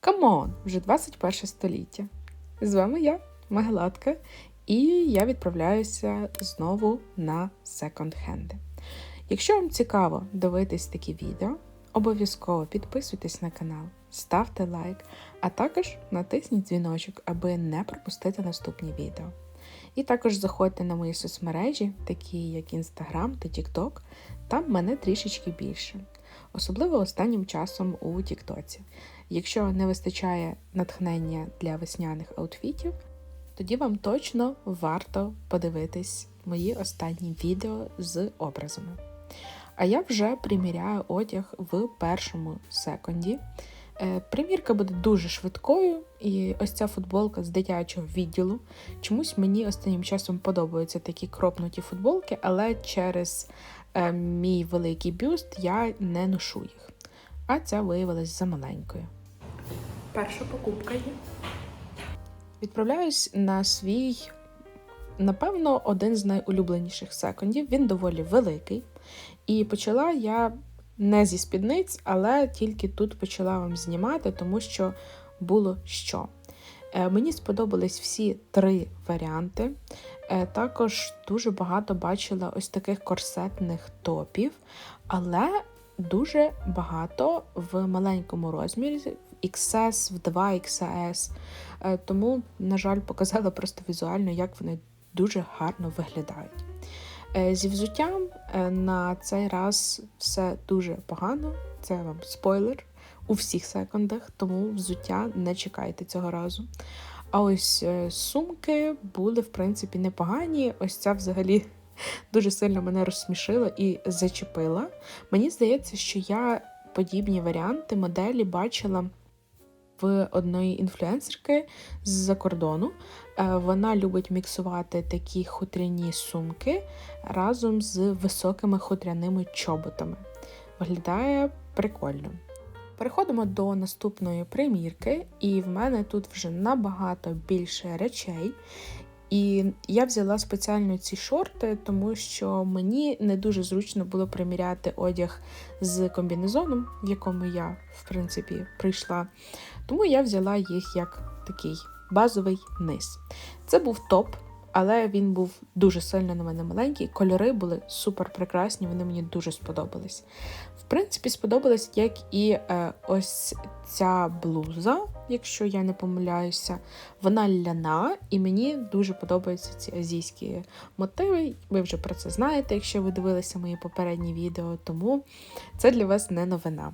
Камон, вже 21 століття. З вами я, Магеладка, і я відправляюся знову на секонд-хенди. Якщо вам цікаво дивитись такі відео, обов'язково підписуйтесь на канал, ставте лайк, а також натисніть дзвіночок, аби не пропустити наступні відео. І також заходьте на мої соцмережі, такі як Instagram та TikTok, там мене трішечки більше, особливо останнім часом у Тіктоці. Якщо не вистачає натхнення для весняних аутфітів, тоді вам точно варто подивитись мої останні відео з образами. А я вже приміряю одяг в першому секунді. Е, Примірка буде дуже швидкою, і ось ця футболка з дитячого відділу. Чомусь мені останнім часом подобаються такі кропнуті футболки, але через е, мій великий бюст я не ношу їх. А ця виявилась замаленькою. Перша покупка є. Відправляюсь на свій, напевно, один з найулюбленіших секондів. Він доволі великий. І почала я не зі спідниць, але тільки тут почала вам знімати, тому що було що. Е, Мені сподобались всі три варіанти. Е, Також дуже багато бачила ось таких корсетних топів, але дуже багато в маленькому розмірі, в XS, в 2XS. Е, Тому, на жаль, показала просто візуально, як вони дуже гарно виглядають. Е, Зі взуттям е, на цей раз все дуже погано. Це вам спойлер у всіх секундах, тому взуття не чекайте цього разу. А ось е, сумки були, в принципі, непогані. Ось ця взагалі дуже сильно мене розсмішила і зачепила. Мені здається, що я подібні варіанти моделі бачила в одної інфлюенсерки з-за кордону. Е, Вона любить міксувати такі хутряні сумки разом з високими хутряними чоботами. Виглядає прикольно. Переходимо до наступної примірки, і в мене тут вже набагато більше речей. І я взяла спеціально ці шорти, тому що мені не дуже зручно було приміряти одяг з комбінезоном, в якому я, в принципі, прийшла. Тому я взяла їх як такий базовий низ. Це був топ, але він був дуже сильно на мене маленький. Кольори були супер прекрасні, вони мені дуже сподобались. В принципі, сподобалась як і е, ось ця блуза, якщо я не помиляюся. Вона ляна, і мені дуже подобаються ці азійські мотиви. Ви вже про це знаєте, якщо ви дивилися мої попередні відео, тому це для вас не новина.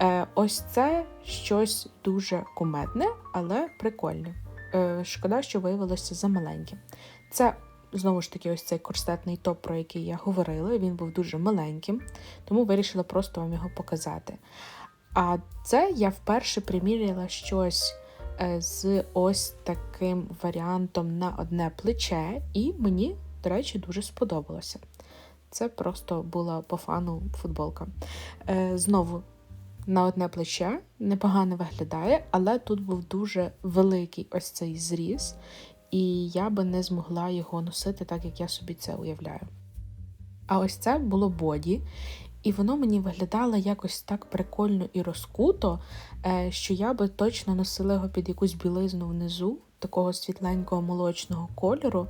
Е, ось це щось дуже кумедне, але прикольне. Е, шкода, що виявилося замаленьке. Це знову ж таки ось цей корсетний топ, про який я говорила. Він був дуже маленьким, тому вирішила просто вам його показати. А це я вперше приміряла щось е, з ось таким варіантом на одне плече, і мені, до речі, дуже сподобалося. Це просто була по фану футболка. Знову на одне плече непогано виглядає, але тут був дуже великий ось цей зріз, і я би не змогла його носити так, як я собі це уявляю. А ось це було боді, і воно мені виглядало якось так прикольно і розкуто, е, що я би точно носила його під якусь білизну внизу, такого світленького молочного кольору.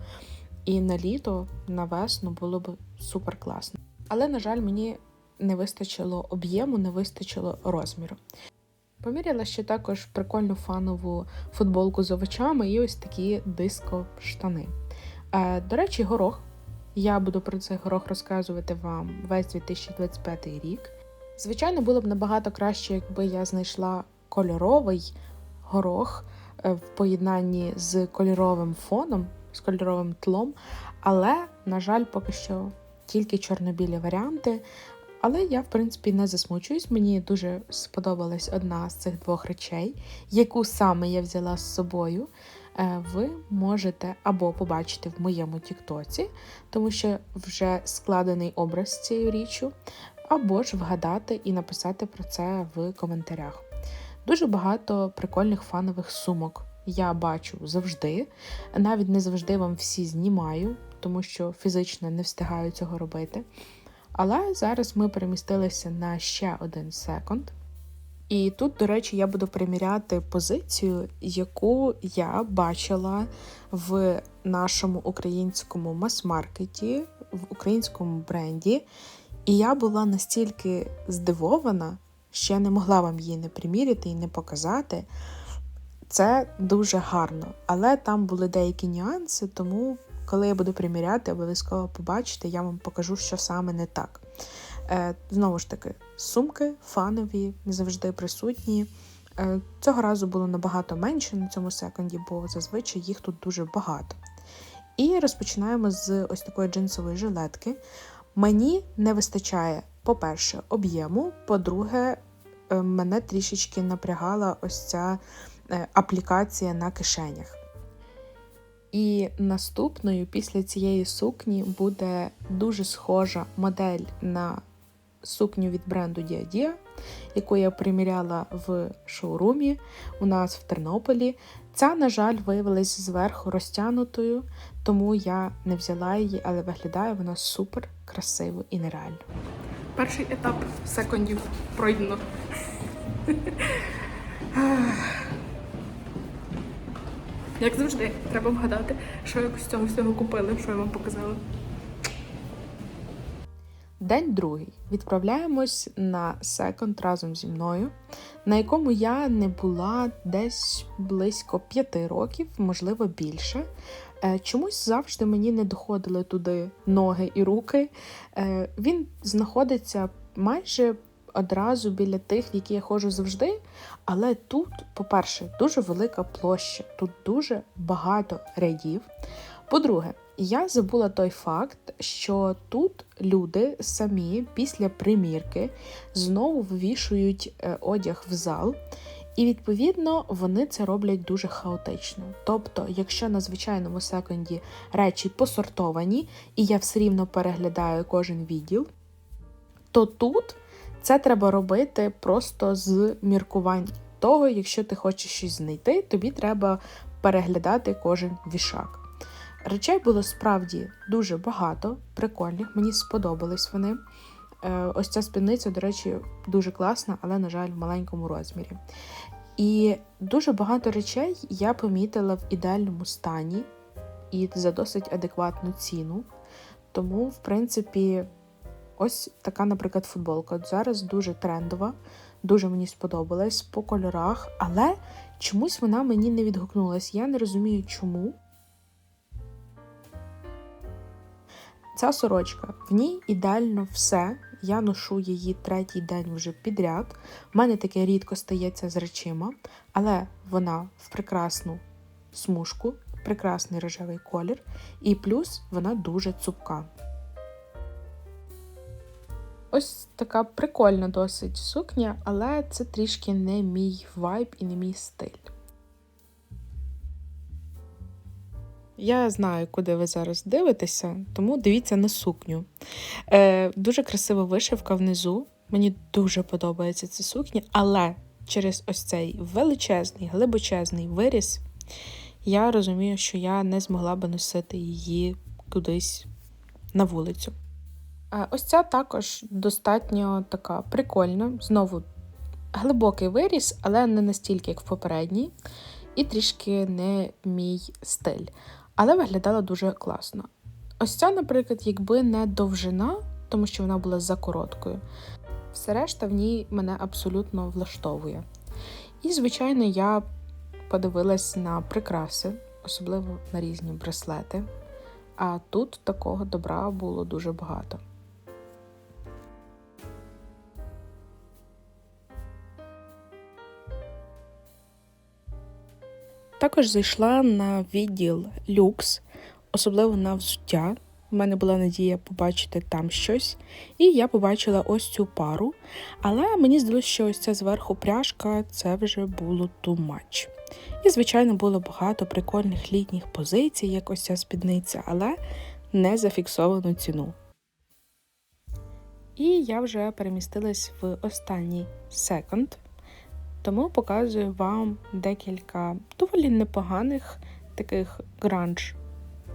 І на літо, на весну було б супер класно. Але, на жаль, мені не вистачило об'єму, не вистачило розміру. Поміряла ще також прикольну фанову футболку з овочами і ось такі диско-штани. Е, До речі, горох. Я буду про цей горох розказувати вам весь 2025 рік. Звичайно, було б набагато краще, якби я знайшла кольоровий горох е, в поєднанні з кольоровим фоном, з кольоровим тлом, але, на жаль, поки що тільки чорно-білі варіанти. Але я, в принципі, не засмучуюсь. Мені дуже сподобалась одна з цих двох речей, яку саме я взяла з собою. Е, Ви можете або побачити в моєму Тіктоці, тому що вже складений образ цією річчю, або ж вгадати і написати про це в коментарях. Дуже багато прикольних фанових сумок я бачу завжди. Навіть не завжди вам всі знімаю, тому що фізично не встигаю цього робити. Але зараз ми перемістилися на ще один секонд. І тут, до речі, я буду приміряти позицію, яку я бачила в нашому українському мас-маркеті, в українському бренді. І я була настільки здивована, що я не могла вам її не приміряти і не показати. Це дуже гарно, але там були деякі нюанси, тому коли я буду приміряти, обов'язково побачите, я вам покажу, що саме не так. Е, Знову ж таки, сумки фанові завжди присутні. Е, Цього разу було набагато менше на цьому секунді, бо зазвичай їх тут дуже багато. І розпочинаємо з ось такої джинсової жилетки. Мені не вистачає, по-перше, об'єму, по-друге, е, мене трішечки напрягала ось ця е, аплікація на кишенях. І наступною після цієї сукні буде дуже схожа модель на сукню від бренду Діадія, яку я приміряла в шоурумі у нас в Тернополі. Ця, на жаль, виявилась зверху розтягнутою, тому я не взяла її, але виглядає вона супер красиво і нереально. Перший етап секундів пройдено. Як завжди, треба вгадати, що якось з цього всього купили, що я вам показала. День другий. Відправляємось на секонд разом зі мною, на якому я не була десь близько п'яти років, можливо, більше. Е, Чомусь завжди мені не доходили туди ноги і руки. Е, Він знаходиться майже одразу біля тих, в які я ходжу завжди. Але тут, по-перше, дуже велика площа, тут дуже багато рядів. По-друге, я забула той факт, що тут люди самі після примірки знову вивішують е, одяг в зал. І відповідно вони це роблять дуже хаотично. Тобто, якщо на звичайному секунді речі посортовані, і я все рівно переглядаю кожен відділ, то тут це треба робити просто з міркувань того, якщо ти хочеш щось знайти, тобі треба переглядати кожен вішак. Речей було справді дуже багато, прикольних, мені сподобались вони. Е, Ось ця спідниця, до речі, дуже класна, але, на жаль, в маленькому розмірі. І дуже багато речей я помітила в ідеальному стані і за досить адекватну ціну. Тому, в принципі, ось така, наприклад, футболка. От Зараз дуже трендова, дуже мені сподобалась по кольорах, але чомусь вона мені не відгукнулась. Я не розумію, чому. Ця сорочка, в ній ідеально все. Я ношу її третій день вже підряд. У мене таке рідко стається з речима, але вона в прекрасну смужку, прекрасний рожевий колір, і плюс вона дуже цупка. Ось така прикольна досить сукня, але це трішки не мій вайб і не мій стиль. Я знаю, куди ви зараз дивитеся, тому дивіться на сукню. Е, Дуже красива вишивка внизу. Мені дуже подобається ця сукня, але через ось цей величезний, глибочезний виріс я розумію, що я не змогла би носити її кудись на вулицю. Е, ось ця також достатньо така прикольна. Знову глибокий виріс, але не настільки, як в попередній, і трішки не мій стиль але виглядала дуже класно. Ось ця, наприклад, якби не довжина, тому що вона була за короткою, все решта в ній мене абсолютно влаштовує. І, звичайно, я подивилась на прикраси, особливо на різні браслети. А тут такого добра було дуже багато. Також зайшла на відділ люкс, особливо на взуття. У мене була надія побачити там щось, і я побачила ось цю пару. Але мені здалося, що ось ця зверху пряжка це вже було too much. І, звичайно, було багато прикольних літніх позицій, як ось ця спідниця, але не зафіксовану ціну. І я вже перемістилась в останній секонд. Тому показую вам декілька доволі непоганих таких гранж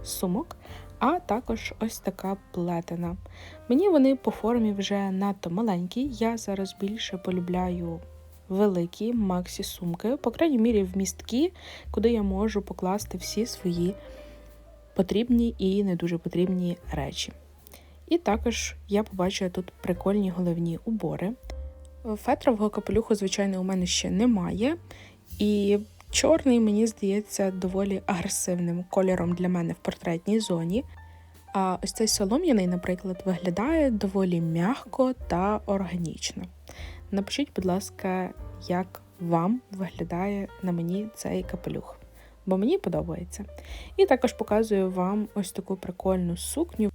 сумок, а також ось така плетена. Мені вони по формі вже надто маленькі. Я зараз більше полюбляю великі максі сумки, по крайній мірі вмісткі, куди я можу покласти всі свої потрібні і не дуже потрібні речі. І також я побачила тут прикольні головні убори. Фетрового капелюху, звичайно, у мене ще немає. І чорний, мені здається, доволі агресивним кольором для мене в портретній зоні. А ось цей солом'яний, наприклад, виглядає доволі м'яко та органічно. Напишіть, будь ласка, як вам виглядає на мені цей капелюх, бо мені подобається. І також показую вам ось таку прикольну сукню.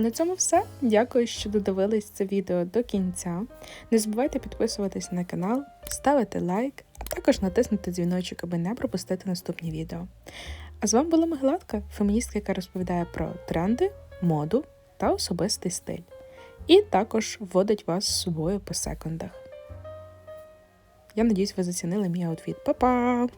На цьому все. Дякую, що додивились це відео до кінця. Не забувайте підписуватись на канал, ставити лайк, а також натиснути дзвіночок, аби не пропустити наступні відео. А з вами була Мегладка, феміністка, яка розповідає про тренди, моду та особистий стиль. І також вводить вас з собою по секундах. Я надіюсь, ви зацінили мій аутфіт. Па-па!